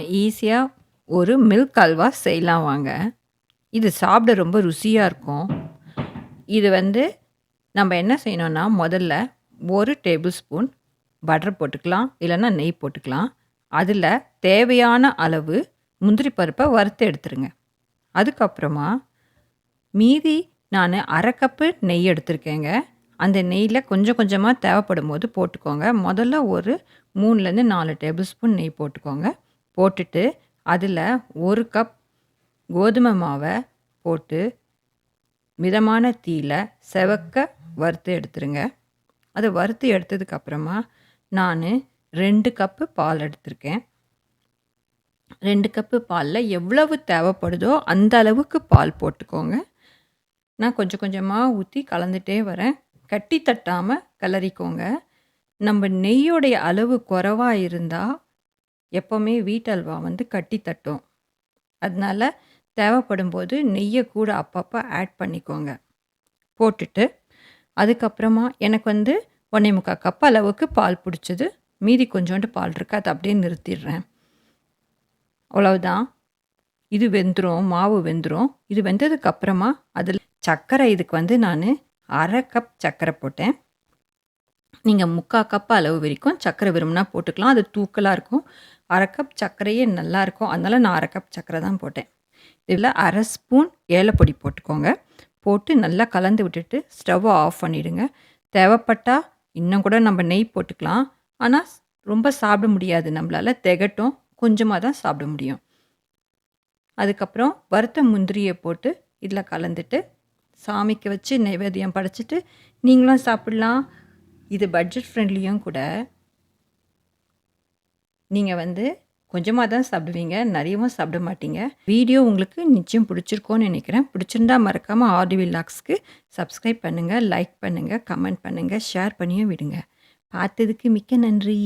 ஈஸியாக ஒரு மில்க் அல்வா செய்யலாம் வாங்க. இது சாப்பிட ரொம்ப ருசியாக இருக்கும். இது வந்து நம்ம என்ன செய்யணும்னா முதல்ல ஒரு டேபிள் ஸ்பூன் பட்டர் போட்டுக்கலாம் இல்லைன்னா நெய் போட்டுக்கலாம். அதில் தேவையான அளவு முந்திரி பருப்பை வறுத்து எடுத்துருங்க. அதுக்கப்புறமா மீதி நான் அரை கப்பு நெய் எடுத்திருக்கேங்க. அந்த நெய்யில் கொஞ்சம் கொஞ்சமாக தேவைப்படும் போது போட்டுக்கோங்க. முதல்ல ஒரு மூணுலேருந்து நாலு டேபிள் ஸ்பூன் நெய் போட்டுக்கோங்க. போட்டுட்டு அதில் ஒரு கப் கோதுமை மாவை போட்டு மிதமான தீயில் செவக்க வறுத்து எடுத்துருங்க. அதை வறுத்து எடுத்ததுக்கப்புறமா நான் ரெண்டு கப்பு பால் எடுத்திருக்கேன். ரெண்டு கப்பு பாலில் எவ்வளவு தேவைப்படுதோ அந்த அளவுக்கு பால் போட்டுக்கோங்க. நான் கொஞ்சம் கொஞ்சமாக ஊற்றி கலந்துட்டே வரேன். கட்டி தட்டாமல் கிளறிக்கோங்க நம்ம நெய்யோடைய அளவு குறவாக இருந்தால் எப்போவுமே வீட்டு அல்வா வந்து கட்டி தட்டும். அதனால தேவைப்படும் போது நெய்யை கூட அப்பப்போ ஆட் பண்ணிக்கோங்க. போட்டுட்டு அதுக்கப்புறமா எனக்கு வந்து ஒன்றே முக்கால் கப் அளவுக்கு பால் பிடிச்சது. மீதி கொஞ்சோண்டு பால் இருக்குது அதை அப்படியே நிறுத்திடுறேன். அவ்வளவுதான். இது வெந்துடும் மாவு வெந்துடும் இது வெந்ததுக்கப்புறமா அதில் சர்க்கரை இதுக்கு வந்து நான் அரை கப் சர்க்கரை போட்டேன். நீங்கள் முக்கால் கப் அளவு வரைக்கும் சர்க்கரை விரும்பினா போட்டுக்கலாம். அது தூக்கலாக இருக்கும். அரை கப் சர்க்கரையே நல்லாயிருக்கும். அதனால் அதனால நான் அரை கப் சர்க்கரை தான் போட்டேன். இதில் அரை ஸ்பூன் ஏலப்பொடி போட்டுக்கோங்க. போட்டு நல்லா கலந்து விட்டுட்டு ஸ்டவ்வை ஆஃப் பண்ணிவிடுங்க தேவைப்பட்டால் இன்னும் கூட நம்ம நெய் போட்டுக்கலாம். ஆனால் ரொம்ப சாப்பிட முடியாது. நம்மளால் திகட்டும். கொஞ்சமாக தான் சாப்பிட முடியும். அதுக்கப்புறம் வறுத்த முந்திரியை போட்டு இதில் கலந்துட்டு சாமிக்கு வச்சு நைவேத்தியம் படைச்சிட்டு நீங்களும் சாப்பிட்லாம். இது பட்ஜெட் ஃப்ரெண்ட்லியும் கூட. நீங்கள் வந்து கொஞ்சமாக தான் சாப்பிடுவீங்க நிறையவும் சாப்பிட மாட்டீங்க. வீடியோ உங்களுக்கு நிச்சயம் பிடிச்சிருக்கோன்னு நினைக்கிறேன். பிடிச்சிருந்தா மறக்காமல் ஆர்டிவி லாக்ஸ்க்கு சப்ஸ்கிரைப் பண்ணுங்கள் லைக் பண்ணுங்கள் கமெண்ட் பண்ணுங்கள் ஷேர் பண்ணியும் விடுங்க. பார்த்ததுக்கு மிக்க நன்றி.